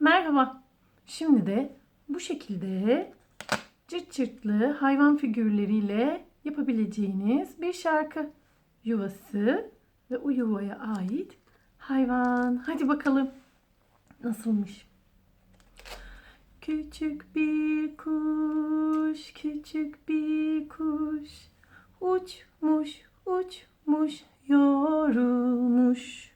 Merhaba. Şimdi de bu şekilde cırt cırtlı hayvan figürleriyle yapabileceğiniz bir şarkı yuvası ve o yuvaya ait hayvan. Hadi bakalım nasılmış? Küçük bir kuş, küçük bir kuş uçmuş, uçmuş, yorulmuş.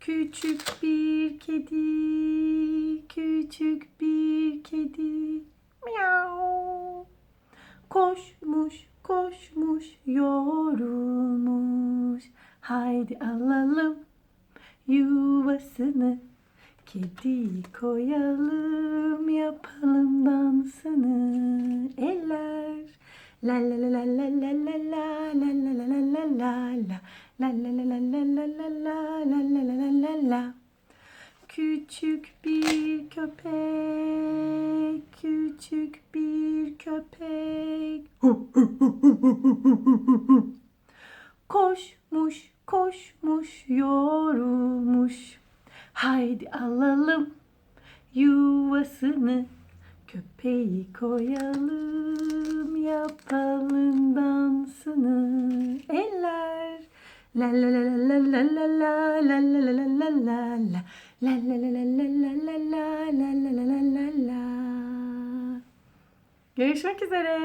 Küçük bir kedi, küçük bir kedi. Miau. Koşmuş, koşmuş, yorulmuş. Haydi alalım yuvasını. Kedi koyalım, yapalım dansını. Eller la la la la la la la la la la la la la la la La la la la la la la la la la Küçük bir köpek, küçük bir köpek. Koşmuş, koşmuş, yorulmuş. Haydi alalım yuvasını. Köpeği koyalım, yapalım dansını. Eller La la la la la la la la la la la la la la La la la la la la la la la Görüşmek üzere.